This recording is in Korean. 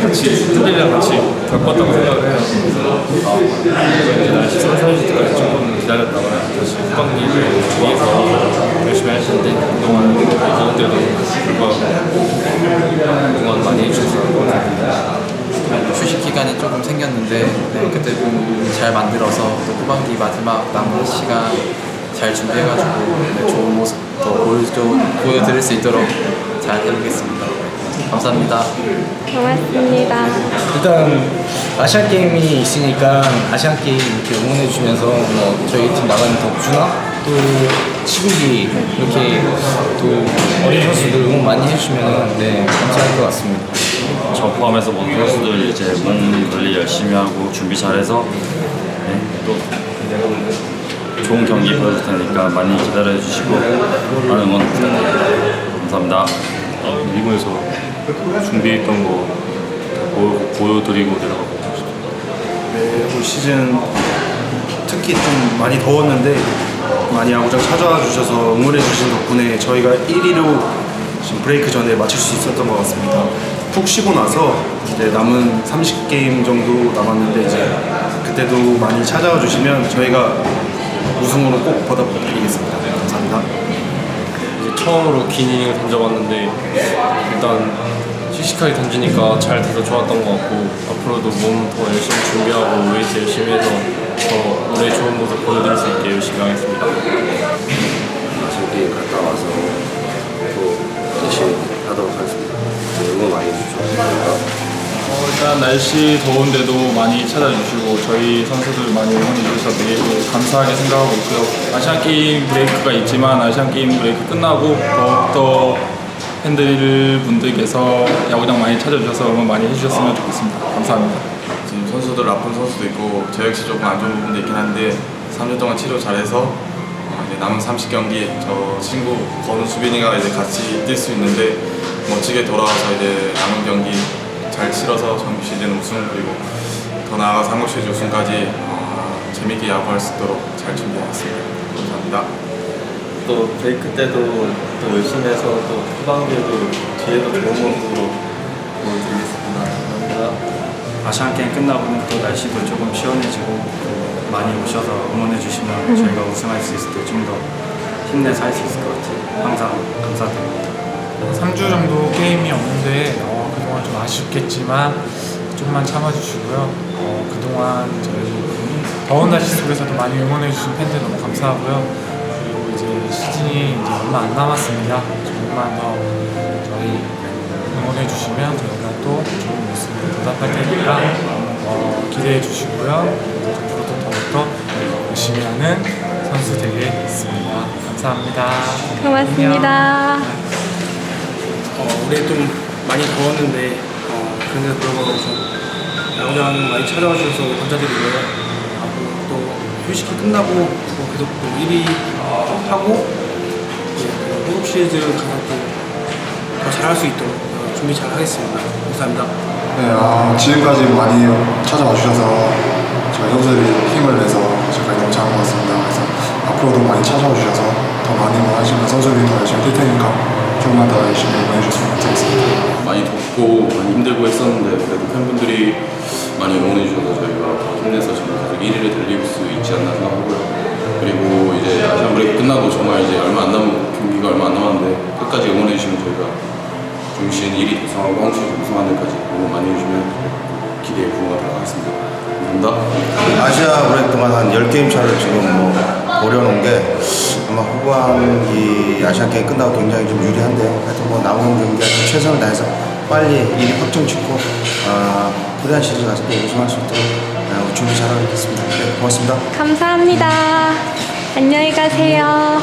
같이 팬들이랑 같이 겪었다고 생각을 해요. 그래서 날씨 때까지 조금 기다렸다가 다시 후반기를 위해서 열심히 할 텐데 그동안 더운데도 불구하고 응원 많이 해주셔서. 휴식 기간이 조금 생겼는데 네, 그때 잘 만들어서 또 후반기 마지막 남은 시간 잘 준비해가지고 네, 좋은 모습 더 보여드릴 수 있도록 잘 해보겠습니다. 감사합니다. 고맙습니다. 일단 아시안 게임이 있으니까 아시안 게임 이렇게 응원해 주면서 뭐 저희 팀 나가는 덕주나 또 시국이 이렇게 또 어린 선수들 응원 많이 해주시면 네 감사할 것 같습니다. 저 포함해서 모든 선수들 이제 몸 관리 열심히 하고 준비 잘해서 네, 또 좋은 경기 보여줄 테니까 많이 기다려 주시고 많은 응원 부탁드립니다. 감사합니다. 어, 리그에서 준비했던 거 보여, 보여드리고 내려가고 네, 올 시즌 특히 좀 많이 더웠는데 많이 야구장 찾아와 주셔서 응원해 주신 덕분에 저희가 1위로 지금 브레이크 전에 마칠 수 있었던 것 같습니다. 푹 쉬고 나서 이제 남은 30게임 정도 남았는데 이제 그때도 많이 찾아와 주시면 저희가 우승으로 꼭 보답드리겠습니다. 처음으로 긴 이닝을 던져봤는데 일단 씩씩하게 던지니까 잘 돼서 좋았던 것 같고 앞으로도 몸 더 열심히 준비하고 웨이트 열심히 해서 더 올해 좋은 모습 보여드릴 수 있게 열심히 하겠습니다. 아시안게임 갔다 와서 또 날씨 더운데도 많이 찾아주시고 저희 선수들 많이 응원해 주셔서 매일 감사하게 생각하고 있고요. 아시안 게임 브레이크가 있지만 아시안 게임 브레이크 끝나고 더욱더 팬들 분들께서 야구장 많이 찾아주셔서 응원 많이 해주셨으면 좋겠습니다. 감사합니다. 지금 선수들 아픈 선수도 있고 저 역시 조금 안 좋은 부분도 있긴 한데 3주 동안 치료 잘해서 어, 남은 30경기 저 친구 건우 수빈이가 이제 같이 뛸 수 있는데 멋지게 돌아와서 이제 남은 경기 잘 치러서 정규 시즌 우승 그리고 더 나아가 한국 시리즈 우승까지 어, 재밌게 야구할 수 있도록 잘 준비하겠습니다. 감사합니다. 또 브레이크 때도 또 열심히 해서 또 후반기에도 뒤에도 좋은 모습으로 보여드리겠습니다. 감사합니다. 아시안 게임 끝나고는 또 날씨도 조금 시원해지고 또 많이 오셔서 응원해 주시면 저희가 우승할 수 있을 때 좀 더 힘내서 할 수 있을 것 같아요. 항상 감사드립니다. 3주 정도 게임이 없는데 어, 그동안 좀 아쉽겠지만 좀만 참아주시고요. 어, 그동안 저희 더운 날씨 속에서도 많이 응원해주신 팬들 너무 감사하고요. 그리고 이제 시즌이 이제 얼마 안 남았습니다. 조금만 더 저희 응원해주시면 저희가 또 좋은 모습을 보답할 테니까 어, 기대해 주시고요. 앞으로도 더욱더 열심히 하는 선수 되겠습니다. 감사합니다. 고맙습니다. 어, 올해 좀 많이 더웠는데 어, 그런데도 불구하고 좀 야구장 많이 찾아와 주셔서 감사드리고요. 앞으로 또 휴식기 끝나고 또 계속 또 1위 하고 이제 그 한국 시리즈 가서 또더 잘할 수 있도록 어, 준비 잘 하겠습니다. 감사합니다. 네, 아, 지금까지 많이 찾아와 주셔서 저희 선수들이 힘을 내서 지금까지 너무 잘한 것 같습니다. 그래서 앞으로도 많이 찾아와 주셔서 더 많이 응원하시면 선수들이 더 열심히 뛸 테니까 조금만 더 열심히 응원해 주셨으면 감사하겠습니다. 많이 덥고 많이 힘들고 했었는데 그래도 팬분들이 많이 응원해 주셔서 저희가 힘내서 지금 계속 1위를 달릴 수 있지 않나 생각하고요. 그리고 이제 아시안 브레이크 끝나고 정말 이제 얼마 안 남은 경기가 얼마 안 남았는데 끝까지 응원해 주시면 저희가 중시즌 1위 달성하고 한국 시즌 우승하는 데까지 응원 많이 해주시면 기대에 부응하도록 하겠습니다. 감사합니다. 아시아 브레이크 동안 한 10게임 차를 지금 뭐 벌여놓은 게 아마 후반기 아시안 게임 끝나고 굉장히 좀 유리한데요. 하여튼 뭐 남은 경기 하여튼 최선을 다해서 빨리 1위 확정 짓고 아, 코리안 시리즈 가서 또 우승할 수 있도록 아, 준비 잘하겠습니다. 네, 고맙습니다. 감사합니다. 안녕히 가세요.